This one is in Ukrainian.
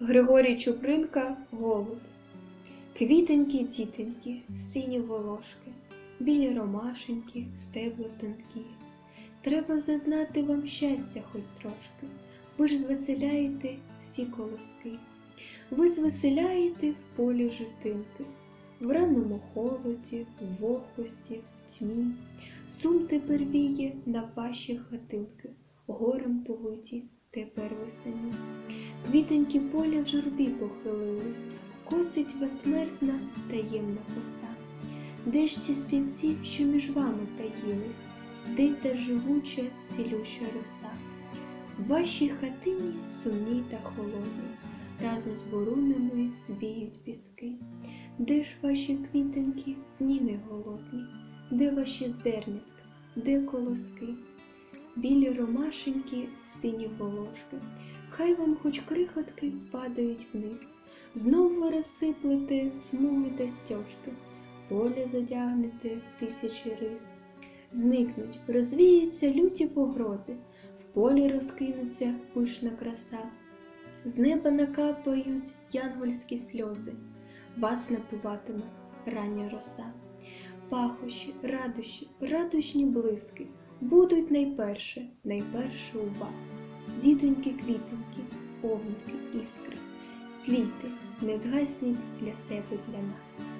Григорій Чупринка Голод. Квітенькі дітенькі, сині волошки, білі ромашенькі, стебла тонкі. Треба зазнати вам щастя хоч трошки. Ви ж звеселяєте всі колоски. Ви звеселяєте в полі житинки, в ранному холоді, в вогкості, в тьмі. Сум тепер віє на ваші хатинки, горем повиті тепер ви самі. Квітенькі поля в журбі похилились, косить вас смертна таємна коса. Де ж ті співці, що між вами таїлись, де та живуча цілюща роса? В вашій хатині сумній та холодній, разом з бурунами віють піски. Де ж ваші квітоньки, ніни голодні, де ваші зернятка, де колоски? Білі ромашенькі, сині волошки, хай вам хоч крихотки падають вниз. Знов ви розсиплете смуги та стяжки, поле задягнете в тисячі рис. Зникнуть, розвіються люті погрози, в полі розкинуться пишна краса. З неба накапають янгольські сльози, вас напуватиме рання роса. Пахощі, радощі, радощні блиски будуть найперше, найперше у вас. Дітоньки, квітоньки, овники, іскри, тлійте, не згасніть для себе, для нас.